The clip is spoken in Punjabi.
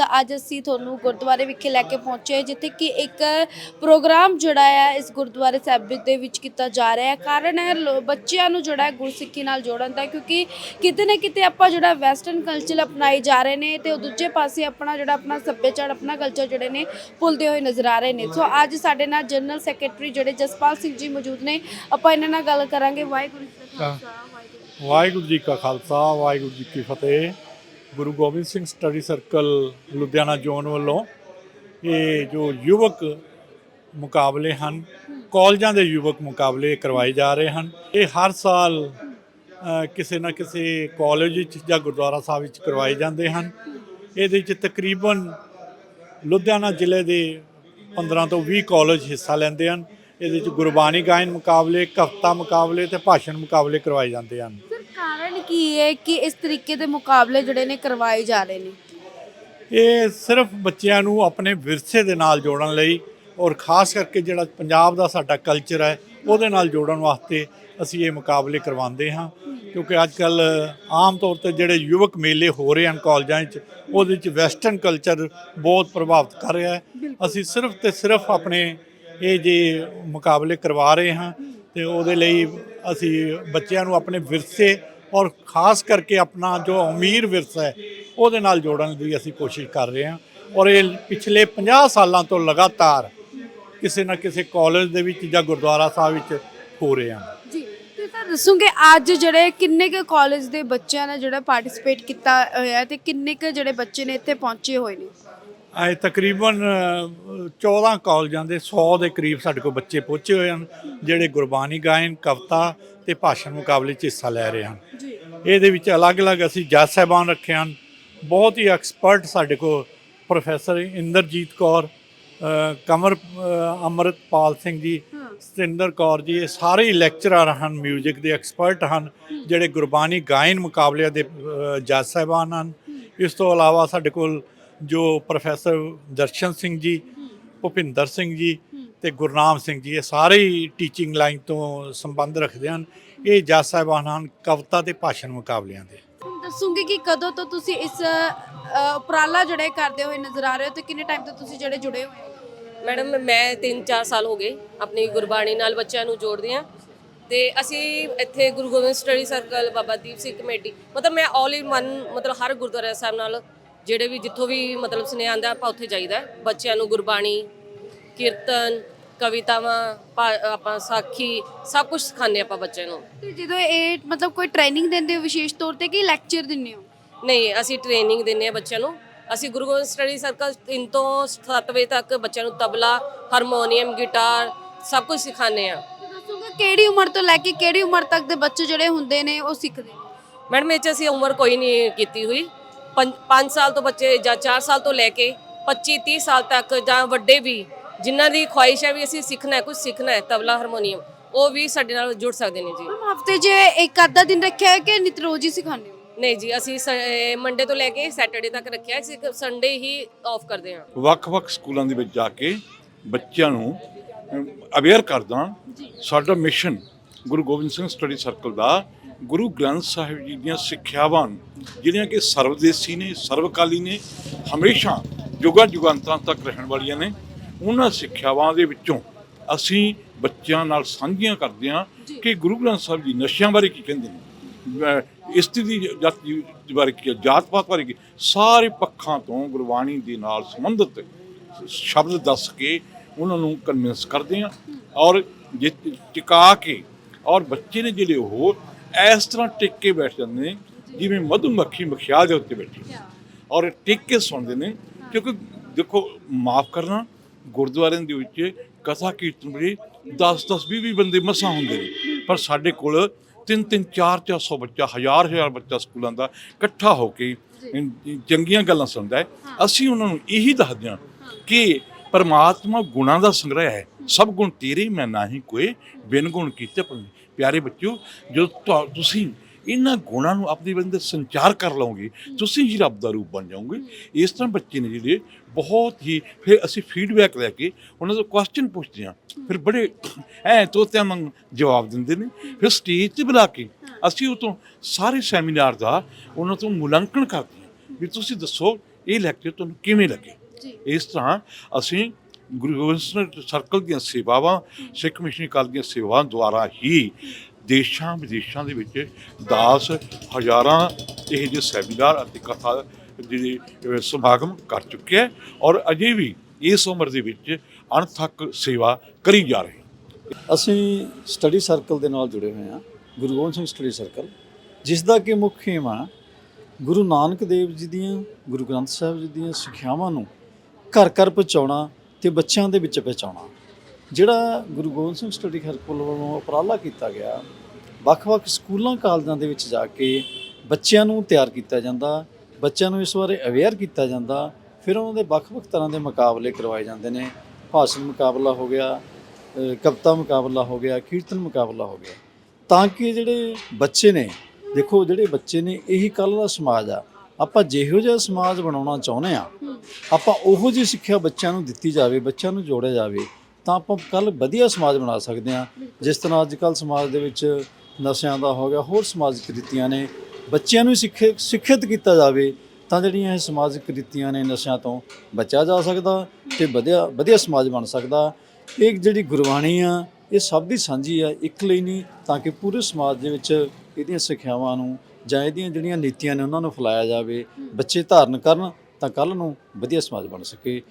ਤਾਂ ਅੱਜ ਅਸੀਂ ਤੁਹਾਨੂੰ ਗੁਰਦੁਆਰੇ ਵਿਖੇ ਲੈ ਕੇ ਪਹੁੰਚੇ ਜਿੱਥੇ ਕਿ ਇੱਕ ਪ੍ਰੋਗਰਾਮ ਜਿਹੜਾ ਹੈ ਇਸ ਗੁਰਦੁਆਰੇ ਸਾਹਿਬ ਦੇ ਵਿੱਚ ਕੀਤਾ ਜਾ ਰਿਹਾ ਹੈ। ਕਾਰਨ ਹੈ ਲੋ- ਬੱਚਿਆਂ ਨੂੰ ਜਿਹੜਾ ਹੈ ਗੁਰਸਿੱਖੀ ਨਾਲ ਜੋੜਨ ਦਾ ਕਿਉਂਕਿ ਕਿਤੇ ਨਾ ਕਿਤੇ ਆਪਾਂ ਜਿਹੜਾ ਵੈਸਟਰਨ ਕਲਚਰ ਅਪਣਾਈ ਜਾ ਰਹੇ ਨੇ ਤੇ ਉਹ ਦੂਜੇ ਪਾਸੇ ਆਪਣਾ ਜਿਹੜਾ ਆਪਣਾ ਸੱਭਿਆਚਾਰ, ਆਪਣਾ ਕਲਚਰ ਜਿਹੜੇ ਨੇ ਭੁੱਲਦੇ ਹੋਏ ਨਜ਼ਰ ਆ ਰਹੇ ਨੇ। ਸੋ ਅੱਜ ਸਾਡੇ ਨਾਲ ਜਨਰਲ ਸੈਕਟਰੀ ਜਿਹੜੇ ਜਸਪਾਲ ਸਿੰਘ ਜੀ ਮੌਜੂਦ ਨੇ। ਆਪਾਂ ਇਹਨਾਂ ਨਾਲ ਗੱਲ ਕਰਾਂਗੇ। ਵਾਹਿਗੁਰੂ ਜੀ ਕਾ ਖਾਲਸਾ। ਵਾਹਿਗੁਰੂ ਵਾਹਿਗੁਰੂ ਜੀ ਕਾ ਖਾਲਸਾ, ਵਾਹਿਗੁਰੂ ਜੀ ਕੀ ਫਤਿਹ। Guru Gobind Singh study circle Ludhiana zone ਵੱਲੋਂ ਇਹ ਜੋ ਯੁਵਕ ਮੁਕਾਬਲੇ ਹਨ, ਕਾਲਜਾਂ ਦੇ ਯੁਵਕ ਮੁਕਾਬਲੇ ਕਰਵਾਏ ਜਾ ਰਹੇ ਹਨ। ਇਹ ਹਰ ਸਾਲ ਕਿਸੇ ਨਾ ਕਿਸੇ ਕਾਲਜ ਵਿੱਚ ਜਾਂ ਗੁਰਦੁਆਰਾ ਸਾਹਿਬ ਵਿੱਚ ਕਰਵਾਏ ਜਾਂਦੇ ਹਨ। ਇਹਦੇ ਵਿੱਚ ਤਕਰੀਬਨ ਲੁਧਿਆਣਾ ਜ਼ਿਲ੍ਹੇ ਦੇ 15 ਤੋਂ 20 ਕਾਲਜ ਹਿੱਸਾ ਲੈਂਦੇ ਹਨ। ਇਹਦੇ ਵਿੱਚ ਗੁਰਬਾਣੀ ਗਾਇਨ ਮੁਕਾਬਲੇ, ਕਵਿਤਾ ਮੁਕਾਬਲੇ ਤੇ ਭਾਸ਼ਣ ਮੁਕਾਬਲੇ ਕਰਵਾਏ ਜਾਂਦੇ ਹਨ। ਕਾਰਨ ਕੀ ਹੈ ਕਿ ਇਸ ਤਰੀਕੇ ਦੇ ਮੁਕਾਬਲੇ ਜਿਹੜੇ ਨੇ ਕਰਵਾਏ ਜਾ ਰਹੇ ਨੇ? ਇਹ ਸਿਰਫ ਬੱਚਿਆਂ ਨੂੰ ਆਪਣੇ ਵਿਰਸੇ ਦੇ ਨਾਲ ਜੋੜਨ ਲਈ ਔਰ ਖਾਸ ਕਰਕੇ ਜਿਹੜਾ ਪੰਜਾਬ ਦਾ ਸਾਡਾ ਕਲਚਰ ਹੈ ਉਹਦੇ ਨਾਲ ਜੋੜਨ ਵਾਸਤੇ ਅਸੀਂ ਇਹ ਮੁਕਾਬਲੇ ਕਰਵਾਉਂਦੇ ਹਾਂ। ਕਿਉਂਕਿ ਅੱਜ ਕੱਲ ਆਮ ਤੌਰ ਤੇ ਜਿਹੜੇ ਯੁਵਕ ਮੇਲੇ ਹੋ ਰਹੇ ਹਨ ਕਾਲਜਾਂ 'ਚ ਉਹਦੇ 'ਚ ਵੈਸਟਰਨ ਕਲਚਰ ਬਹੁਤ ਪ੍ਰਭਾਵਿਤ ਕਰ ਰਿਹਾ ਹੈ। ਅਸੀਂ ਸਿਰਫ ਤੇ ਸਿਰਫ ਆਪਣੇ ਇਹ ਜੇ ਮੁਕਾਬਲੇ ਕਰਵਾ ਰਹੇ ਹਾਂ ਤੇ ਉਹਦੇ ਲਈ ਅਸੀਂ ਬੱਚਿਆਂ ਨੂੰ ਆਪਣੇ ਵਿਰਸੇ ਔਰ ਖਾਸ ਕਰਕੇ ਆਪਣਾ ਜੋ ਅਮੀਰ ਵਿਰਸਾ ਹੈ, ਉਹਦੇ ਨਾਲ ਜੋੜਨ ਦੀ ਅਸੀਂ ਕੋਸ਼ਿਸ਼ ਕਰ ਰਹੇ ਹਾਂ। ਔਰ ਇਹ ਪਿਛਲੇ 50 ਸਾਲਾਂ ਤੋਂ ਲਗਾਤਾਰ ਕਿਸੇ ਨਾ ਕਿਸੇ ਕਾਲਜ ਦੇ ਵਿੱਚ ਜਾਂ ਗੁਰਦੁਆਰਾ ਸਾਹਿਬ ਵਿੱਚ ਹੋ ਰਹੇ ਹਨ ਜੀ, ਤੇ ਸਰ ਦੱਸੋਗੇ ਅੱਜ ਜਿਹੜੇ ਕਿੰਨੇ ਕੁ ਕਾਲਜ ਦੇ ਬੱਚਿਆਂ ਨੇ ਜਿਹੜਾ ਪਾਰਟਿਸਿਪੇਟ ਕੀਤਾ ਹੋਇਆ ਹੈ ਤੇ ਕਿੰਨੇ ਕੁ ਜਿਹੜੇ ਬੱਚੇ ਨੇ ਇੱਥੇ ਪਹੁੰਚੇ ਹੋਏ ਨੇ? ਇਹ ਤਕਰੀਬਨ ਅ, 14 ਕਾਲਜਾਂ ਦੇ 100 ਦੇ ਕਰੀਬ ਸਾਡੇ ਕੋਲ ਬੱਚੇ ਪਹੁੰਚੇ ਹੋਏ ਹਨ ਜਿਹੜੇ ਗੁਰਬਾਣੀ ਗਾਇਨ ਕਵਿਤਾ ਤੇ ਭਾਸ਼ਣ ਮੁਕਾਬਲੇ 'ਚ ਹਿੱਸਾ ਲੈ ਰਹੇ ਹਨ। ਜੀ। ਇਹਦੇ ਵਿੱਚ ਅਲੱਗ-ਅਲੱਗ ਅਸੀਂ ਜੱਜ ਸਾਹਿਬਾਨ ਰੱਖੇ ਹਨ। ਬਹੁਤ ਹੀ ਐਕਸਪਰਟ ਸਾਡੇ ਕੋਲ ਪ੍ਰੋਫੈਸਰ ਇੰਦਰਜੀਤ ਕੌਰ ਕਮਰ ਅੰਮ੍ਰਿਤਪਾਲ ਸਿੰਘ ਜੀ ਸਤਿੰਦਰ ਕੌਰ ਜੀ ਇਹ ਸਾਰੇ ਲੈਕਚਰਰ ਹਨ 뮤직 ਦੇ ਐਕਸਪਰਟ ਹਨ ਜਿਹੜੇ ਗੁਰਬਾਣੀ ਗਾਇਨ ਮੁਕਾਬਲਿਆਂ ਦੇ ਜੱਜ ਸਾਹਿਬਾਨ ਹਨ। ਇਸ ਤੋਂ ਇਲਾਵਾ ਸਾਡੇ ਕੋਲ ਜੋ ਪ੍ਰੋਫੈਸਰ ਦਰਸ਼ਨ ਸਿੰਘ ਜੀ ਭੁਪਿੰਦਰ ਸਿੰਘ ਜੀ ਤੇ ਗੁਰਨਾਮ ਸਿੰਘ ਜੀ ਇਹ ਸਾਰੇ ਹੀ ਟੀਚਿੰਗ ਲਾਈਨ ਤੋਂ ਸੰਬੰਧ ਰੱਖਦੇ ਹਨ। ਇਹ ਜੱਜ ਸਾਹਿਬਾਨ ਹਨ ਕਵਿਤਾ ਤੇ ਭਾਸ਼ਣ ਮੁਕਾਬਲਿਆਂ ਦੇ। ਦੱਸੋਗੇ ਕਿ ਕਦੋਂ ਤੋਂ ਤੁਸੀਂ ਇਸ ਉਪਰਾਲਾ ਜਿਹੜੇ ਕਰਦੇ ਹੋਏ ਨਜ਼ਰ ਆ ਰਹੇ ਹੋ ਤੇ ਕਿੰਨੇ ਟਾਈਮ ਤੋਂ ਤੁਸੀਂ ਜਿਹੜੇ ਜੁੜੇ ਹੋਏ ਹੋ? ਮੈਡਮ ਮੈਂ 3-4 ਸਾਲ ਹੋ ਗਏ ਆਪਣੀ ਗੁਰਬਾਣੀ ਨਾਲ ਬੱਚਿਆਂ ਨੂੰ ਜੋੜਦੀ ਹਾਂ ਤੇ ਅਸੀਂ ਇੱਥੇ Guru Gobind study circle Baba Deep Singh committee ਮਤਲਬ ਮੈਂ 올 ਇਨ ਵਨ ਮਤਲਬ ਹਰ ਗੁਰਦੁਆਰਾ ਸਾਹਿਬ ਨਾਲ ਜਿਹੜੇ ਵੀ ਜਿੱਥੋਂ ਵੀ ਮਤਲਬ ਸੁਨੇਹਾ ਆਉਂਦਾ ਆਪਾਂ ਉੱਥੇ ਜਾਈਦਾ। ਬੱਚਿਆਂ ਨੂੰ ਗੁਰਬਾਣੀ ਕੀਰਤਨ ਕਵਿਤਾਵਾਂ ਭਾ- ਆਪਾਂ ਸਾਖੀ ਸਭ ਕੁਝ ਸਿਖਾਉਂਦੇ ਆਪਾਂ ਬੱਚਿਆਂ ਨੂੰ। ਤੇ ਜਦੋਂ ਇਹ ਮਤਲਬ ਕੋਈ ਟ੍ਰੇਨਿੰਗ ਦਿੰਦੇ ਹੋ ਵਿਸ਼ੇਸ਼ ਤੌਰ ਤੇ ਕਿ ਲੈਕਚਰ ਦਿੰਦੇ ਹੋ? ਨਹੀਂ ਅਸੀਂ ਟ੍ਰੇਨਿੰਗ ਦਿੰਦੇ ਆ ਬੱਚਿਆਂ ਨੂੰ। ਅਸੀਂ ਗੁਰੂ ਗੋਬਿੰਦ ਸਟੱਡੀ ਸਰਕਲ 3 ਤੋਂ 7 ਵਜੇ ਤੱਕ ਬੱਚਿਆਂ ਨੂੰ ਤਬਲਾ ਹਾਰਮੋਨੀਅਮ ਗਿਟਾਰ ਸਭ ਕੁਝ ਸਿਖਾਉਂਦੇ ਆ ਤੇ ਦੱਸੋਗੇ ਕਿਹੜੀ ਉਮਰ ਤੋਂ ਲੈ ਕੇ ਕਿਹੜੀ ਉਮਰ ਤੱਕ ਦੇ ਬੱਚੇ ਜਿਹੜੇ ਹੁੰਦੇ ਨੇ ਉਹ ਸਿੱਖਦੇ ਨੇ? ਮੈਡਮ ਇਹ 'ਚ ਅਸੀਂ ਉਮਰ ਕੋਈ ਨਹੀਂ ਕੀਤੀ ਹੋਈ। 5 ਸਾਲ ਤੋਂ ਬੱਚੇ ਜਾਂ 4 ਸਾਲ ਤੋਂ ਲੈ ਕੇ 25 30 ਸਾਲ ਤੱਕ ਜਾਂ ਵੱਡੇ ਵੀ ਜਿਨ੍ਹਾਂ ਦੀ ਖੁਆਇਸ਼ ਹੈ ਵੀ ਅਸੀਂ ਸਿੱਖਣਾ ਹੈ ਕੁਝ ਸਿੱਖਣਾ ਹੈ ਤਬਲਾ ਹਾਰਮੋਨੀਅਮ ਉਹ ਵੀ ਸਾਡੇ ਨਾਲ ਜੁੜ ਸਕਦੇ ਨੇ ਜੀ। ਮੈਮ ਹਫ਼ਤੇ 'ਚ ਇੱਕ ਅੱਧਾ ਦਿਨ ਰੱਖਿਆ ਹੈ ਕਿ ਨਿਤ ਰੋਜ਼ ਹੀ ਸਿਖਾਉਂਦੇ ਹੋ? ਨਹੀਂ ਜੀ ਅਸੀਂ ਮੰਡੇ ਤੋਂ ਲੈ ਕੇ ਸੈਟਰਡੇ ਤੱਕ ਰੱਖਿਆ ਹੈ ਸਿਰਫ ਸੰਡੇ ਹੀ ਆਫ ਕਰਦੇ ਹਾਂ। ਵੱਖ-ਵੱਖ ਸਕੂਲਾਂ ਦੇ ਵਿੱਚ ਜਾ ਕੇ ਬੱਚਿਆਂ ਨੂੰ ਅਵੇਅਰ ਕਰਦਾ ਸਾਡਾ mission Guru Gobind Singh study circle ਦਾ ਗੁਰੂ ਗ੍ਰੰਥ ਸਾਹਿਬ ਜੀ ਦੀਆਂ ਸਿੱਖਿਆਵਾਂ ਜਿਹੜੀਆਂ ਕਿ ਸਰਵਦੇਸੀ ਨੇ ਸਰਵਕਾਲੀ ਨੇ ਹਮੇਸ਼ਾ ਯੁਗਾਂ ਯੁਗਾਂਤਾਂ ਤੱਕ ਰਹਿਣ ਵਾਲੀਆਂ ਨੇ ਉਹਨਾਂ ਸਿੱਖਿਆਵਾਂ ਦੇ ਵਿੱਚੋਂ ਅਸੀਂ ਬੱਚਿਆਂ ਨਾਲ ਸਾਂਝੀਆਂ ਕਰਦੇ ਹਾਂ ਕਿ ਗੁਰੂ ਗ੍ਰੰਥ ਸਾਹਿਬ ਜੀ ਨਸ਼ਿਆਂ ਬਾਰੇ ਕੀ ਕਹਿੰਦੇ ਨੇ ਅਹ ਇਸਤਰੀ ਦੀ ਜਾਤੀ ਬਾਰੇ ਕੀ ਹੈ, ਜਾਤ ਪਾਤ ਬਾਰੇ ਕੀ ਸਾਰੇ ਪੱਖਾਂ ਤੋਂ ਗੁਰਬਾਣੀ ਦੇ ਨਾਲ ਸੰਬੰਧਿਤ ਸ਼ਬਦ ਦੱਸ ਕੇ ਉਹਨਾਂ ਨੂੰ ਕਨਵਿੰਸ ਕਰਦੇ ਆ ਔਰ ਜੇ ਟਿਕਾ ਕੇ ਔਰ ਬੱਚੇ ਨੇ ਜਿਹੜੇ ਉਹ ਇਸ ਤਰ੍ਹਾਂ ਟਿਕ ਕੇ ਬੈਠ ਜਾਂਦੇ ਨੇ ਜਿਵੇਂ ਮਧੂ ਮੱਖੀ ਮਖਿਆਲ ਦੇ ਉੱਤੇ ਬੈਠੀ। ਔਰ ਟਿਕ ਕੇ ਸੁਣਦੇ ਨੇ ਕਿਉਂਕਿ ਦੇਖੋ ਮਾਫ ਕਰਨਾ ਗੁਰਦੁਆਰਿਆਂ ਦੇ ਵਿੱਚ ਕਥਾ ਕੀਰਤਨ ਵੇਲੇ 10 10 20 20 ਬੰਦੇ ਮਸਾਂ ਹੁੰਦੇ ਨੇ। ਪਰ ਸਾਡੇ ਕੋਲ ਤਿੰਨ ਤਿੰਨ ਚਾਰ ਚਾਰ ਸੌ ਬੱਚਾ ਹਜ਼ਾਰ ਹਜ਼ਾਰ ਬੱਚਾ ਸਕੂਲਾਂ ਦਾ ਇਕੱਠਾ ਹੋ ਕੇ ਚੰਗੀਆਂ ਗੱਲਾਂ ਸੁਣਦਾ ਹੈ। ਅਸੀਂ ਉਹਨਾਂ ਨੂੰ ਇਹੀ ਦੱਸਦੇ ਹਾਂ। ਕਿ ਪਰਮਾਤਮਾ ਗੁਣਾਂ ਦਾ ਸੰਗ੍ਰਹਿ ਹੈ। ਸਭ ਗੁਣ ਤੇਰੇ ਮੈਂ ਨਾਹੀ ਕੋਏ, ਬਿਨ ਗੁਣ ਕੀਤੇ ਪਰ ਪਿਆਰੇ ਬੱਚਿਓ ਜੋ ਤੁਹਾ- ਤੁਸੀਂ ਇਹਨਾਂ ਗੁਣਾਂ ਨੂੰ ਆਪਣੇ ਬੰਦੇ ਸੰਚਾਰ ਕਰ ਲਓਗੇ, ਤੁਸੀਂ ਹੀ ਰੱਬ ਦਾ ਰੂਪ ਬਣ ਜਾਓਗੇ। ਇਸ ਤਰ੍ਹਾਂ ਬੱਚੇ ਨੇ ਜਿਹੜੇ ਬਹੁਤ ਹੀ ਫਿਰ ਅਸੀਂ ਫੀਡਬੈਕ ਲੈ ਕੇ ਉਹਨਾਂ ਤੋਂ ਕੁਐਸਚਨ ਪੁੱਛਦੇ ਹਾਂ। ਫਿਰ ਬੜੇ ਐ ਤੋਤਿਆਂ ਮੰਗ ਜਵਾਬ ਦਿੰਦੇ ਨੇ। ਫਿਰ ਸਟੇਜ ਤੇ ਬੁਲਾ ਕੇ ਅਸੀਂ ਉਹ ਤੋਂ ਸਾਰੇ ਸੈਮੀਨਾਰ ਦਾ ਉਹਨਾਂ ਤੋਂ ਮੁਲਾਂਕਣ ਕਰਦੇ ਹਾਂ। ਵੀ ਤੁਸੀਂ ਦੱਸੋ, ਇਹ ਲੈਕਚਰ ਤੁਹਾਨੂੰ ਕਿਵੇਂ ਲੱਗੇ? ਇਸ ਤਰ੍ਹਾਂ ਅਸੀਂ ਗੁਰੂ ਗੋਬਿੰਦ ਸਿੰਘ ਸਰਕਲ ਦੀਆਂ ਸੇਵਾਵਾਂ ਸਿੱਖ ਮਿਸ਼ਨਰੀ ਕਾਲ ਦੀਆਂ ਸੇਵਾਵਾਂ ਦੁਆਰਾ ਹੀ ਦੇਸ਼ਾਂ ਵਿਦੇਸ਼ਾਂ ਦੇ ਵਿੱਚ ਦਾਸ ਹਜ਼ਾਰਾਂ ਇਹ ਜਿਹੇ ਸੈਮੀਨਾਰ ਅਤੇ ਕਥਾ ਜਿਹੜੇ ਸਮਾਗਮ ਕਰ ਚੁੱਕੇ ਹੈ ਔਰ ਅਜੇ ਵੀ ਇਸ ਉਮਰ ਦੇ ਵਿੱਚ ਅਣਥੱਕ ਸੇਵਾ ਕਰੀ ਜਾ ਰਹੀ ਅਸੀਂ ਸਟੱਡੀ ਸਰਕਲ ਦੇ ਨਾਲ ਜੁੜੇ ਹੋਏ ਹਾਂ ਗੁਰੂ ਗੋਬਿੰਦ ਸਿੰਘ ਸਟੱਡੀ ਸਰਕਲ ਜਿਸ ਦਾ ਕਿ ਮੁੱਖ ਆ ਗੁਰੂ ਨਾਨਕ ਦੇਵ ਜੀ ਦੀਆਂ ਗੁਰੂ ਗ੍ਰੰਥ ਸਾਹਿਬ ਜੀ ਦੀਆਂ ਸਿੱਖਿਆਵਾਂ ਨੂੰ ਘਰ ਘਰ ਪਹੁੰਚਾਉਣਾ ਤੇ ਬੱਚਿਆਂ ਦੇ ਵਿੱਚ ਪਹੁੰਚਾਉਣਾ। ਜਿਹੜਾ ਗੁਰੂ ਗੋਬਿੰਦ ਸਿੰਘ ਸਟੱਡੀ ਸਰਕਲ ਵੱਲੋਂ ਉਪਰਾਲਾ ਕੀਤਾ ਗਿਆ ਵੱਖ-ਵੱਖ ਸਕੂਲਾਂ, ਕਾਲਜਾਂ ਦੇ ਵਿੱਚ ਜਾ ਕੇ ਬੱਚਿਆਂ ਨੂੰ ਤਿਆਰ ਕੀਤਾ ਜਾਂਦਾ, ਬੱਚਿਆਂ ਨੂੰ ਇਸ ਬਾਰੇ ਅਵੇਅਰ ਕੀਤਾ ਜਾਂਦਾ, ਫਿਰ ਉਹਨਾਂ ਦੇ ਵੱਖ-ਵੱਖ ਤਰ੍ਹਾਂ ਦੇ ਮੁਕਾਬਲੇ ਕਰਵਾਏ ਜਾਂਦੇ ਨੇ। ਭਾਸ਼ਣ ਮੁਕਾਬਲਾ ਹੋ ਗਿਆ ਕਵਿਤਾ ਮੁਕਾਬਲਾ ਹੋ ਗਿਆ, ਕੀਰਤਨ ਮੁਕਾਬਲਾ ਹੋ ਗਿਆ। ਤਾਂ ਕਿ ਜਿਹੜੇ ਬੱਚੇ ਨੇ, ਦੇਖੋ ਜਿਹੜੇ ਬੱਚੇ ਨੇ, ਇਹੀ ਕੱਲ ਦਾ ਸਮਾਜ ਆ। ਆਪਾਂ ਜਿਹੋ ਜਿਹਾ ਸਮਾਜ ਬਣਾਉਣਾ ਚਾਹੁੰਦੇ ਆ ਆਪਾਂ ਉਹੋ ਜਿਹੀ ਸਿੱਖਿਆ ਬੱਚਿਆਂ ਨੂੰ ਦਿੱਤੀ ਜਾਵੇ ਬੱਚਿਆਂ ਨੂੰ ਜੋੜਿਆ ਜਾਵੇ ਤਾਂ ਆਪਾਂ ਕੱਲ ਵਧੀਆ ਸਮਾਜ ਬਣਾ ਸਕਦੇ ਆ ਜਿਸ ਤਰ੍ਹਾਂ ਅੱਜ ਕੱਲ ਸਮਾਜ ਦੇ ਵਿੱਚ ਨਸ਼ਿਆਂ ਦਾ ਹੋ ਗਿਆ ਹੋਰ ਸਮਾਜਿਕ ਰੀਤੀਆਂ ਨੇ ਬੱਚਿਆਂ ਨੂੰ ਸਿੱਖੇ ਸਿੱਖਿਅਤ ਕੀਤਾ ਜਾਵੇ ਤਾਂ ਜਿਹੜੀਆਂ ਇਹ ਸਮਾਜਿਕ ਰੀਤੀਆਂ ਨੇ ਨਸ਼ਿਆਂ ਤੋਂ ਬਚਿਆ ਜਾ ਸਕਦਾ ਤੇ ਵਧੀਆ ਵਧੀਆ ਸਮਾਜ ਬਣ ਸਕਦਾ। ਇਹ ਜਿਹੜੀ ਗੁਰਬਾਣੀ ਆ ਇਹ ਸਭ ਦੀ ਸਾਂਝੀ ਆ ਇੱਕ ਲਈ ਨਹੀਂ ਤਾਂ ਕਿ ਪੂਰੇ ਸਮਾਜ ਦੇ ਵਿੱਚ ਇਹਦੀਆਂ ਸਿੱਖਿਆਵਾਂ ਨੂੰ ਜਾਂ ਇਹਦੀਆਂ ਜਿਹੜੀਆਂ ਨੀਤੀਆਂ ਨੇ ਉਹਨਾਂ ਨੂੰ ਫੈਲਾਇਆ ਜਾਵੇ, ਬੱਚੇ ਧਾਰਨ ਕਰਨ ਤਾਂ ਕੱਲ ਨੂੰ ਵਧੀਆ ਸਮਾਜ ਬਣ ਸਕੇ।